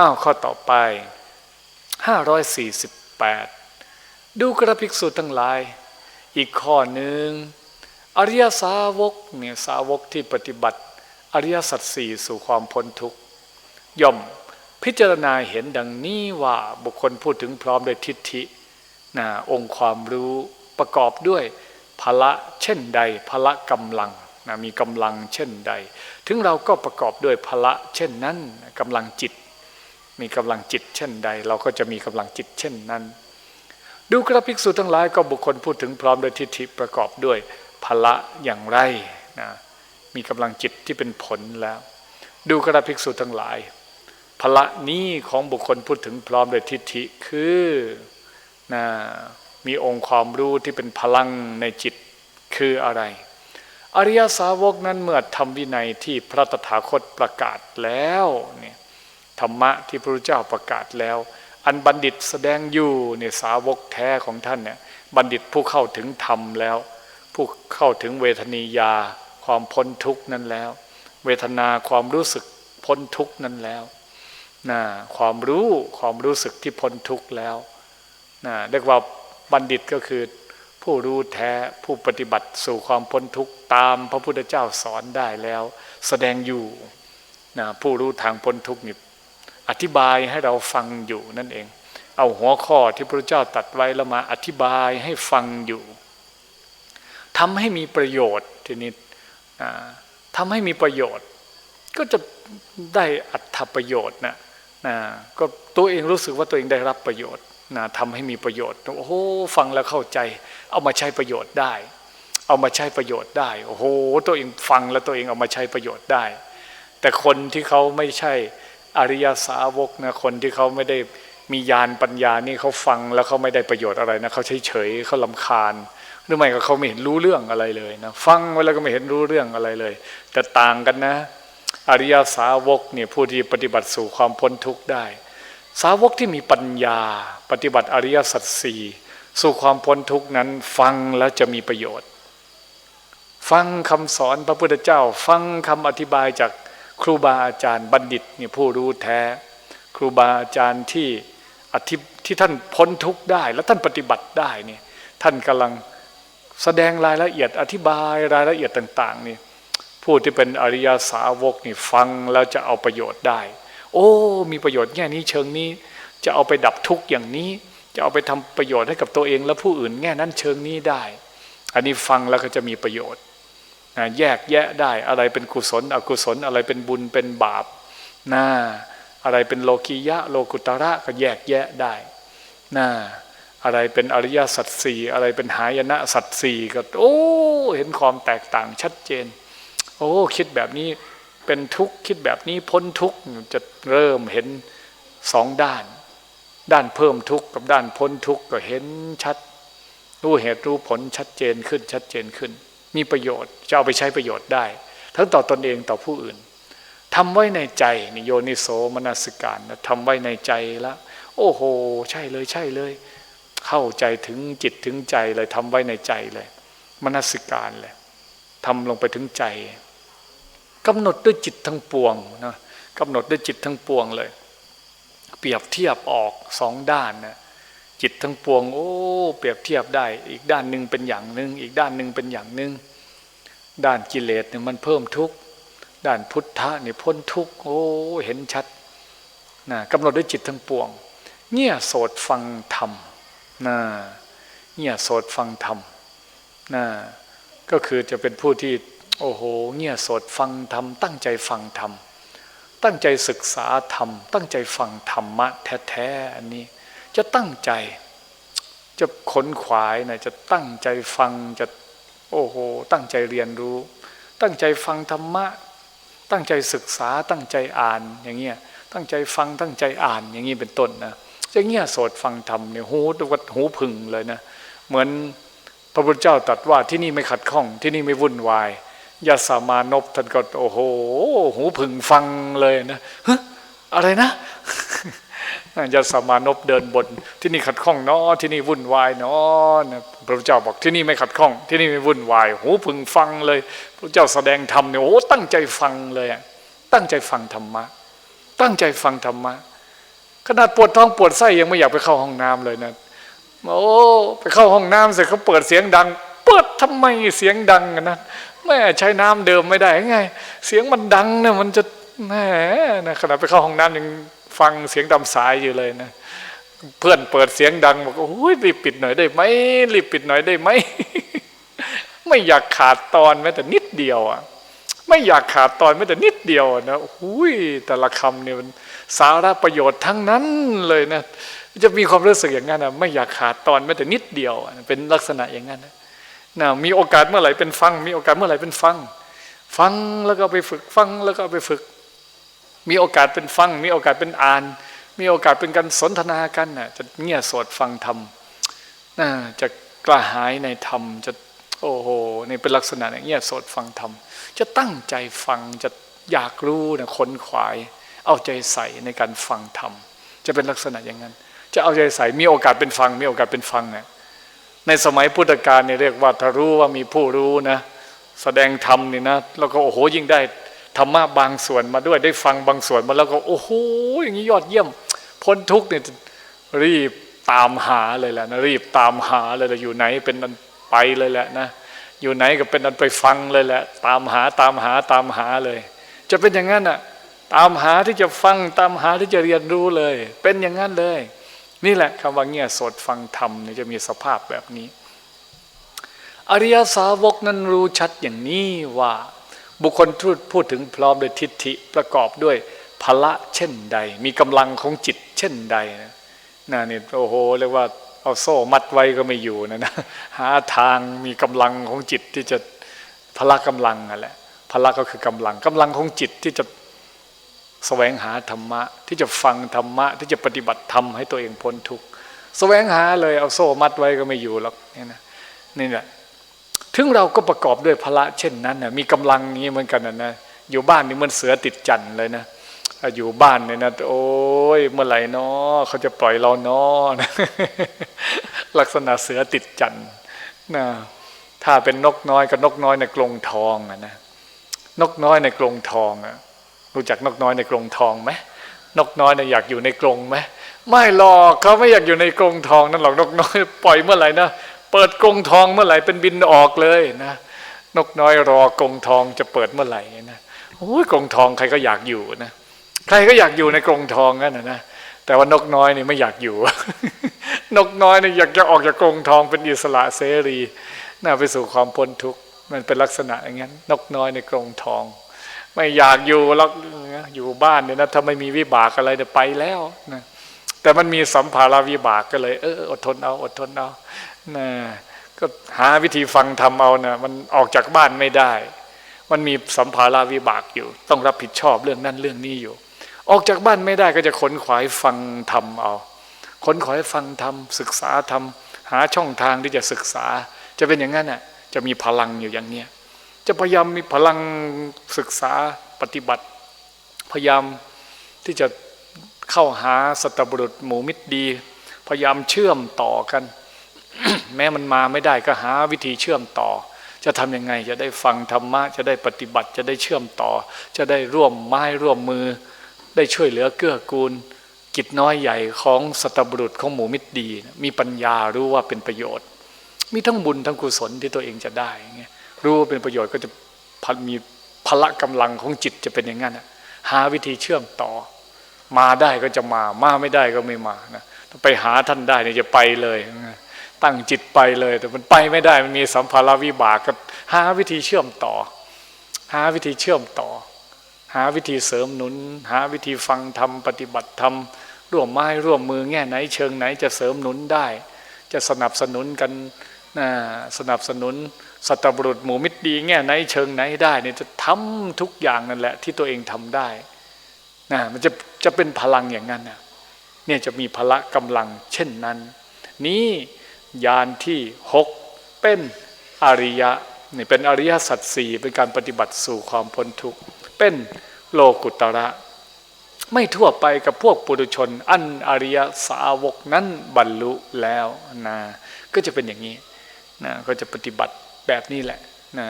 อ้าวข้อต่อไป 548 ดูกระภิกษุทั้งหลาย อีกข้อหนึ่ง อริยสาวกเนี่ยสาวกที่ปฏิบัติ อริยสัจสี่สู่ความพ้นทุกข์ย่อมพิจารณาเห็นดังนี้ว่าบุคคลพูดถึงพร้อมด้วยทิฏฐินะองค์ความรู้ประกอบด้วยพละเช่นใดพละกำลังนะมีกำลังเช่นใด ถึงเราก็ประกอบด้วยพละเช่นนั้นกำลังจิต มีกำลังจิตเช่นใด เราก็จะมีกำลังจิตเช่นนั้น ดูกระภิกษุทั้งหลายก็บุคคลพูดถึงพร้อมด้วยทิฏฐิประกอบด้วยพละอย่างไรนะมีกำลังจิตที่เป็นผลแล้ว ดูกระภิกษุทั้งหลายพละนี้ของบุคคลพูดถึงพร้อมด้วยทิฏฐิคือนะมีองค์ความรู้ที่เป็นพลังในจิตคืออะไร อริยสาวกนั้นเมื่อทำวินัยที่พระตถาคตประกาศแล้วเนี่ย ธรรมะที่พระพุทธเจ้าประกาศแล้ว อันบัณฑิตแสดงอยู่เนี่ยสาวกแท้ของท่านเนี่ยบัณฑิตผู้เข้าถึงธรรมแล้ว ผู้เข้าถึงเวทนียา ความพ้นทุกนั้นแล้ว เวทนาความรู้สึกพ้นทุกนั้นแล้วนะความรู้ความรู้สึกที่พ้นทุกแล้วนะเรียกว่าบัณฑิตก็คือ ผู้รู้แท้ผู้ปฏิบัติสู่ความพ้นทุกตามพระพุทธเจ้าสอนได้แล้ว แสดงอยู่นะผู้รู้ทางพ้นทุกนี่ อธิบายให้เราฟังอยู่นั่นเอง เอาหัวข้อที่พระเจ้าตัดไว้แล้วมาอธิบายให้ฟังอยู่ทำให้มีประโยชน์ทีนี้ทำให้มีประโยชน์ ก็จะได้อัตประโยชน์นะนะก็ตัวเองรู้สึกว่าตัวเองได้รับประโยชน์นะทำให้มีประโยชน์โอ้โหฟังแล้วเข้าใจ เอามาใช้ประโยชน์ได้ เอามาใช้ประโยชน์ได้โอ้โหตัวเองฟังแล้วตัวเองเอามาใช้ประโยชน์ได้ แต่คนที่เขาไม่ใช่ อริยสาวกนะคนที่เขาไม่ได้มีญาณปัญญานี่เขาฟังแล้วเขาไม่ได้ประโยชน์อะไรนะเขาเฉยเฉยเขาลำคาญหรือไม่ก็เขาไม่เห็นรู้เรื่องอะไรเลยนะฟังไว้แล้วก็ไม่เห็นรู้เรื่องอะไรเลย แต่ต่างกันนะ อริยสาวกเนี่ยผู้ที่ปฏิบัติสู่ความพ้นทุกข์ได้ สาวกที่มีปัญญา ปฏิบัติอริยสัจสี่สู่ความพ้นทุกข์นั้น ฟังแล้วจะมีประโยชน์ ฟังคำสอนพระพุทธเจ้า ฟังคำอธิบายจาก ครูบาอาจารย์บัณฑิตนี่ผู้รู้แท้ ครูบาอาจารย์ที่อธิที่ท่านพ้นทุกข์ได้ และท่านปฏิบัติได้นี่ท่านกำลังแสดงรายละเอียดอธิบายรายละเอียดต่าง ๆ นี่ผู้ที่เป็นอริยสาวกนี่ฟังแล้วจะเอาประโยชน์ได้ โอ้ มีประโยชน์แง่นี้เชิงนี้ จะเอาไปดับทุกข์อย่างนี้ จะเอาไปทำประโยชน์ให้กับตัวเองและผู้อื่นแง่นั้นเชิงนี้ได้ อันนี้ฟังแล้วก็จะมีประโยชน์ แยกแยะได้อะไรเป็นกุศล อกุศลอะไรเป็นบุญเป็นบาปน่าอะไรเป็นโลกียะโลกุตระก็แยกแยะได้น่าอะไรเป็นอริยสัจสี่อะไรเป็นหายนะสัจสี่ก็โอ้เห็นความแตกต่างชัดเจน โอ้คิดแบบนี้เป็นทุกข์คิดแบบนี้พ้นทุกข์จะเริ่มเห็นสองด้าน ด้านเพิ่มทุกข์กับด้านพ้นทุกข์ก็เห็นชัด รู้เหตุรู้ผลชัดเจนขึ้นชัดเจนขึ้น มีประโยชน์จะเอาไปใช้ประโยชน์ได้ ทั้งต่อตนเองต่อผู้อื่นทำไว้ในใจนิโยนิโสมนสิการนะทำไว้ในใจแล้วโอ้โห ใช่เลยใช่เลย เข้าใจถึงจิตถึงใจเลยทำไว้ในใจเลยมนสิการเลยทำลงไปถึงใจกำหนดด้วยจิตทั้งปวงนะกำหนดด้วยจิตทั้งปวงเลย เปรียบเทียบออกสองด้านนะ จิตทั้งปวง โอ้ เปรียบเทียบได้ อีกด้านหนึ่งเป็นอย่างหนึ่งอีกด้านหนึ่งเป็นอย่างหนึ่งด้านกิเลสเนี่ยมันเพิ่มทุกข์ด้านพุทธะเนี่ยพ้นทุกข์โอ้เห็นชัดนะกำหนดด้วยจิตทั้งปวงเงี่ยโสดฟังธรรมนะเงี่ยโสดฟังธรรมนะก็คือจะเป็นผู้ที่โอ้โหเงี่ยโสดฟังธรรมตั้งใจฟังธรรมตั้งใจศึกษาธรรม ตั้งใจฟังธรรมะแท้ๆอันนี้ จะตั้งใจ จะขนขวายนะจะตั้งใจฟังจะโอ้โห ตั้งใจเรียนรู้ ตั้งใจฟังธรรมะ ตั้งใจศึกษาตั้งใจอ่านอย่างเงี้ยตั้งใจฟังตั้งใจอ่านอย่างนี้เป็นต้นนะจะเงี่ยโสดฟังธรรมเนี่ยหูวัดหูพึงเลยนะเหมือนพระพุทธเจ้าตรัสว่าที่นี่ไม่ขัดข้อง ที่นี่ไม่วุ่นวายยาสามานพท่านก็โอ้โห หูพึงฟังเลยนะฮะอะไรนะ ยาสามานพเดินบน ที่นี่ขัดข้องเนาะที่นี่วุ่นวายเนาะพระพุทธเจ้าบอกที่นี่ไม่ขัดข้อง ที่นี่ไม่วุ่นวายหูพึงฟังเลย พระเจ้าแสดงธรรมเนี่ยโอ้ตั้งใจฟังเลยตั้งใจฟังธรรมะ ตั้งใจฟังธรรมะขนาดปวดท้องปวดไส้ยังไม่อยากไปเข้าห้องน้ำเลยนะโอ้ไปเข้าห้องน้ำเสร็จเขาเปิดเสียงดัง เปิดทำไมเสียงดังกันนะแม่ใช้น้ำเดิมไม่ได้ไง เสียงมันดังนะมันจะแหมนะขณะไปเข้าห้องน้ำยัง ฟังเสียงดำสายอยู่เลยนะเพื่อนเปิดเสียงดังบอกโอ้ยรีบปิดหน่อยได้ไหมรีบปิดหน่อยได้ไหมไม่อยากขาดตอนแม้แต่นิดเดียวอะไม่อยากขาดตอนแม้แต่นิดเดียวอะนะหุยแต่ละคำเนี่ยมันสาระประโยชน์ทั้งนั้นเลยนะจะมีความรู้สึกอย่างนั้นนะไม่อยากขาดตอนแม้แต่นิดเดียวเป็นลักษณะอย่างนั้นนะนะมีโอกาสเมื่อไหร่เป็นฟัง มีโอกาสเมื่อไหร่เป็นฟัง ฟังแล้วก็ไปฝึกฟังแล้วก็ไปฝึก มีโอกาสเป็นฟัง มีโอกาสเป็นอ่าน มีโอกาสเป็นการสนทนากันน่ะจะเงี่ยโสดฟังธรรมน่าจะกระหายในธรรม จะโอ้โหในเป็นลักษณะเงี่ยโสดฟังธรรม จะตั้งใจฟังจะอยากรู้นะค้นขวาย เอาใจใส่ในการฟังธรรม จะเป็นลักษณะอย่างนั้น จะเอาใจใส่มีโอกาสเป็นฟัง มีโอกาสเป็นฟังน่ะในสมัยพุทธกาลเนี่ยเรียกว่าถ้ารู้ว่ามีผู้รู้นะแสดงธรรมนี่นะแล้วก็โอ้โหยิ่งได้ ธรรมะบางส่วนมาด้วยได้ฟังบางส่วนมาแล้วก็โอ้โหอย่างนี้ยอดเยี่ยม พ้นทุกเนี่ยรีบตามหาเลยแหละนะรีบตามหาเลยแหละอยู่ไหนเป็นอันไปเลยแหละนะอยู่ไหนก็เป็นอันไปฟังเลยแหละ ตามหาตามหาตามหาเลย จะเป็นอย่างนั้นอะตามหาที่จะฟังตามหาที่จะเรียนรู้เลย เป็นอย่างนั้นเลย นี่แหละคำว่าเงี่ยสดฟังธรรมเนี่ยจะมีสภาพแบบนี้ อริยสาวกนั้นรู้ชัดอย่างนี้ว่า บุคคลพูดพูดถึงพร้อมด้วยทิฏฐิประกอบด้วยพละเช่นใด มีกำลังของจิตเช่นใดนะน่นี่โอ้โหเรียกว่าเอาโซ่มัดไว้ก็ไม่อยู่นะนะหาทางมีกำลังของจิตที่จะพละกำลังนั่นแหละพละก็คือกำลังกำลังของจิตที่จะแสวงหาธรรมะ ที่จะฟังธรรมะ ที่จะปฏิบัติธรรมให้ตัวเองพ้นทุกข์แสวงหาเลยเอาโซ่มัดไว้ก็ไม่อยู่หรอกนี่นะนี่แหละ ถึงเราก็ประกอบด้วยพละเช่นนั้นนะมีกำลังนี้เหมือนกันนะนะอยู่บ้านนี่เหมันเสือติดจันเลยนะอยู่บ้านเนี่ยนะโอ้ยเมื่อไหร่นาะเขาจะปล่อยเรานาะลักษณะเสือติดจันนะถ้าเป็นนกน้อยกับนกน้อยในกรงทองอะนะนกน้อยในกรงทองอะรู้จักนกน้อยในกรงทองไหมนกน้อยเนี่ยอยากอยู่ในกรงไหมไม่หรอกเขาไม่อยากอยู่ในกรงทองนั่นหรอกนกน้อยปล่อยเมื่อไหร่นะ เปิดกรงทองเมื่อไหร่เป็นบินออกเลยนะนกน้อยรอกรงทองจะเปิดเมื่อไหร่นะโอ้ยกรงทองใครก็อยากอยู่นะใครก็อยากอยู่ในกรงทองนั่นนะนะแต่ว่านกน้อยนี่ไม่อยากอยู่ นกน้อยนี่อยากจะออกจากกรงทองเป็นอิสระเสรีน่าไปสู่ความพ้นทุกข์มันเป็นลักษณะอย่างนั้นนกน้อยในกรงทอง ไม่อยากอยู่หรอกอยู่บ้านเนี่ยนะถ้าไม่มีวิบากอะไรเนี่ยไปแล้วนะ แต่มันมีสัมภาระวิบากก็เลย เอออดทนเอาอดทนเอานะก็หาวิธีฟังทำเอานะมันออกจากบ้านไม่ได้ มันมีสัมภาระวิบากอยู่ ต้องรับผิดชอบเรื่องนั้นเรื่องนี้อยู่ ออกจากบ้านไม่ได้ก็จะขนขวายฟังทำเอาขนขวายฟังทำศึกษาทำหาช่องทางที่จะศึกษา จะเป็นอย่างนั้นน่ะจะมีพลังอยู่อย่างเนี้ยจะพยายามมีพลังศึกษาปฏิบัติ พยายามที่จะ เข้าหาสัตบุรุษหมู่มิตรดี พยายามเชื่อมต่อกัน แม้มันมาไม่ได้ก็หาวิธีเชื่อมต่อ จะทำยังไงจะได้ฟังธรรมะ จะได้ปฏิบัติจะได้เชื่อมต่อ จะได้ร่วมไม้ร่วมมือ ได้ช่วยเหลือเกื้อกูล กิจน้อยใหญ่ของสัตบุรุษของหมู่มิตรดี มีปัญญารู้ว่าเป็นประโยชน์ มีทั้งบุญทั้งกุศลที่ตัวเองจะได้เงี้ยรู้ว่าเป็นประโยชน์ก็จะมีพละกำลังของจิตจะเป็นอย่างนั้นหาวิธีเชื่อมต่อ มาได้ก็จะมามาไม่ได้ก็ไม่มานะไปหาท่านได้เนี่ยจะไปเลยตั้งจิตไปเลย แต่มันไปไม่ได้มันมีสัมภาระวิบากก็หาวิธีเชื่อมต่อ หาวิธีเชื่อมต่อ หาวิธีเสริมหนุน หาวิธีฟังธรรมปฏิบัติธรรมร่วมไม้ร่วมมือแง่ไหนเชิงไหนจะเสริมหนุนได้ จะสนับสนุนกันนะสนับสนุนสัตบุรุษหมู่มิตรดีแง่ไหนเชิงไหนได้เนี่ยจะทำทุกอย่างนั่นแหละที่ตัวเองทำได้ นะมันจะจะเป็นพลังอย่างนั้นนะเนี่ยจะมีพละกำลังเช่นนั้น นี้ยานที่หกเป็นอริยะนี่เป็นอริยสัจสี่เป็นการปฏิบัติสู่ความพ้นทุกข์เป็นโลกุตระ ไม่ทั่วไปกับพวกปุถุชน อันอริยสาวกนั้นบรรลุแล้วนะก็จะเป็นอย่างนี้นะก็จะปฏิบัติแบบนี้แหละนะ